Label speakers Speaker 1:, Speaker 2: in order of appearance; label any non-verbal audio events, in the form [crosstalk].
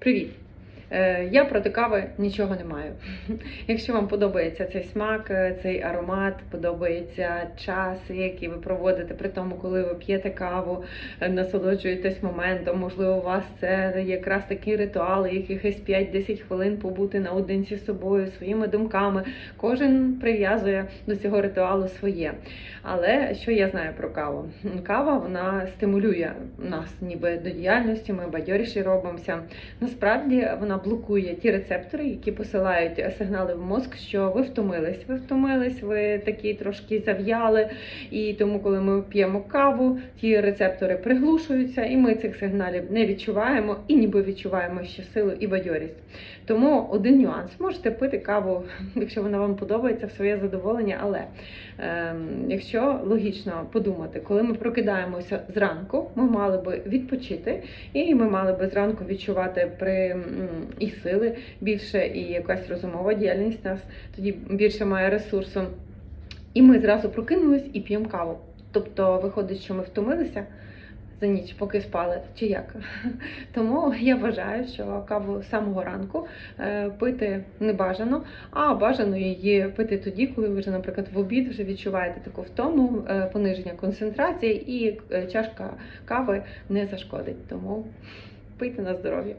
Speaker 1: Привіт! Е, Я проти кави нічого не маю. [laughs] Якщо вам подобається цей смак, е, цей аромат, подобається час, який ви проводите при тому, коли ви п'єте каву, е, насолоджуєтесь моментом, можливо, у вас це якраз такі ритуали, якихось 5-10 хвилин побути наодинці з собою, своїми думками. Кожен прив'язує до цього ритуалу своє. Але що я знаю про каву? Кава вона стимулює нас ніби до діяльності, ми бадьоріші робимося. Насправді вона блокує ті рецептори, які посилають сигнали в мозк, що ви втомились. Ви втомились, ви такі трошки зав'яли. І тому, коли ми п'ємо каву, ті рецептори приглушуються, і ми цих сигналів не відчуваємо і ніби відчуваємо ще силу і бадьорість. Тому один нюанс: можете пити каву, [laughs] якщо вона вам подобається, в своє задоволення, але ем, якщо логічно подумати, коли ми прокидаємося зранку, ми мали би відпочити, і ми мали би зранку відчувати при і сили більше, і якась розумова діяльність нас тоді більше має ресурсу. І ми зразу прокинулись і п'ємо каву. Тобто виходить, що ми втомилися за ніч, поки спали, чи як. [laughs] Тому я вважаю, що каву з самого ранку е, пити не бажано, а бажано її пити тоді, коли ви вже, наприклад, в обід вже відчуваєте таку втому, е, пониження концентрації, і е, чашка кави не зашкодить. Тому пийте на здоров'я.